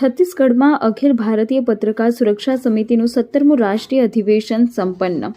છત્તીસગઢમાં અખિલ ભારતીય પત્રકાર સુરક્ષા સમિતિનું સત્તરમું રાષ્ટ્રીય અધિવેશન સંપન્ન.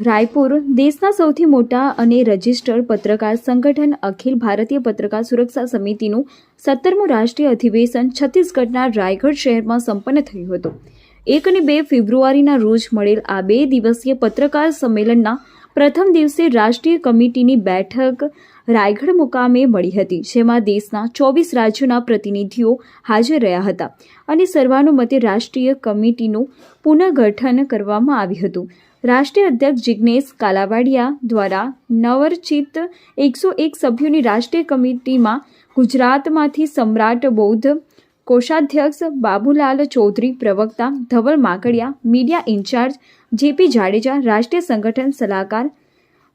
રાયપુર, દેશના સૌથી મોટા અને રજિસ્ટર્ડ પત્રકાર સંગઠન અખિલ ભારતીય પત્રકાર સુરક્ષા સમિતિનું સત્તરમું રાષ્ટ્રીય અધિવેશન છત્તીસગઢના રાયગઢ શહેરમાં સંપન્ન થયું હતું. એક અને બે ફેબ્રુઆરીના રોજ મળેલ આ બે દિવસીય પત્રકાર સંમેલનના પ્રથમ દિવસે રાષ્ટ્રીય કમિટીની બેઠક રાયગઢ મુકામે મળી હતી, જેમાં દેશના ચોવીસ રાજ્યોના પ્રતિનિધિઓ હાજર રહ્યા હતા અને સર્વાનુમતે રાષ્ટ્રીય કમિટીનું પુનઃગઠન કરવામાં આવ્યું હતું. રાષ્ટ્રીય અધ્યક્ષ જિગ્નેશ કાલાવાડિયા દ્વારા નવરચિત એકસો એક સભ્યોની રાષ્ટ્રીય કમિટીમાં ગુજરાતમાંથી સમ્રાટ બૌદ્ધ કોષાધ્યક્ષ બાબુલાલ ચૌધરી, પ્રવક્તા Dhaval Makadia, media incharge JP Jadeja, રાષ્ટ્રીય સંગઠન સલાહકાર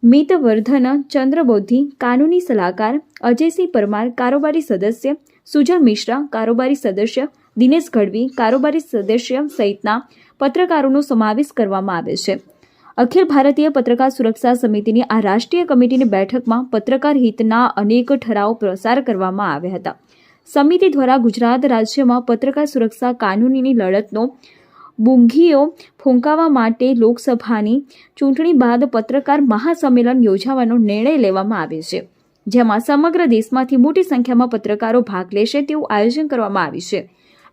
મિતવર્ધન ચંદ્રબોધી, કાનૂની સલાહકાર અજયસિંહ પરમાર, કારોબારી સદસ્ય સુજન મિશ્રા, કારોબારી સદસ્ય દિનેશ ગઢવી, કારોબારી સદસ્ય સહિતના પત્રકારોનો સમાવેશ કરવામાં આવે છે. અખિલ ભારતીય પત્રકાર સુરક્ષા સમિતિની આ રાષ્ટ્રીય કમિટીની બેઠકમાં પત્રકાર હિતના અનેક ઠરાવો પ્રસાર કરવામાં આવ્યા હતા. સમિતિ દ્વારા ગુજરાત રાજ્યમાં પત્રકાર સુરક્ષા કાનૂનીની લડતનો બુંઘીઓ ફૂંકાવા માટે લોકસભાની ચૂંટણી બાદ પત્રકાર મહાસંમેલન યોજાવાનો નિર્ણય લેવામાં આવ્યો છે, જેમાં સમગ્ર દેશમાંથી મોટી સંખ્યામાં પત્રકારો ભાગ લેશે તેવું આયોજન કરવામાં આવ્યું છે.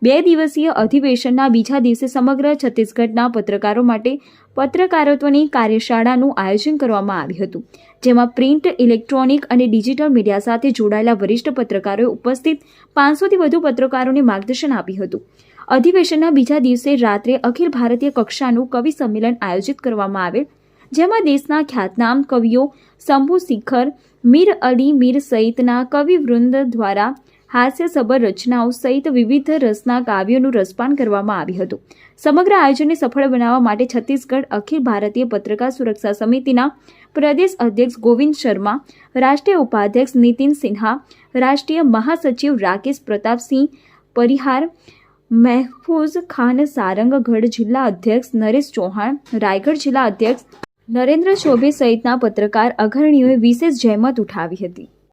બે દિવસીય અધિવેશનના બીજા દિવસે સમગ્ર છત્તીસગઢના પત્રકારો માટે પત્રકારત્વની કાર્યશાળાનું આયોજન કરવામાં આવ્યું હતું, જેમાં પ્રિન્ટ, ઇલેક્ટ્રોનિક અને ડિજિટલ મીડિયા સાથે જોડાયેલા વરિષ્ઠ પત્રકારોએ ઉપસ્થિત પાંચસોથી વધુ પત્રકારોને માર્ગદર્શન આપ્યું હતું. અધિવેશનના બીજા દિવસે રાત્રે અખિલ ભારતીય કક્ષાનું કવિ સંમેલન આયોજિત કરવામાં આવેલ જેમાં દેશના ખ્યાતનામ કવિઓ શંભુ શિખર, મીર અલી મીર સહિતના કવિવૃંદ દ્વારા હાસ્યસભર રચનાઓ સહિત વિવિધ રસના કાવ્યોનું રસપાન કરવામાં આવ્યું હતું. સમગ્ર આયોજનને સફળ બનાવવા માટે છત્તીસગઢ અખિલ ભારતીય પત્રકાર સુરક્ષા સમિતિના પ્રદેશ અધ્યક્ષ ગોવિંદ શર્મા, રાષ્ટ્રીય ઉપાધ્યક્ષ નીતિન સિન્હા, રાષ્ટ્રીય મહાસચિવ રાકેશ પ્રતાપસિંહ પરિહાર, મહેફૂઝ ખાન સારંગગઢ જિલ્લા અધ્યક્ષ નરેશ ચૌહાણ, રાયગઢ જિલ્લા અધ્યક્ષ નરેન્દ્ર ચૌબે સહિતના પત્રકાર અગ્રણીઓએ વિશેષ જહેમત ઉઠાવી હતી.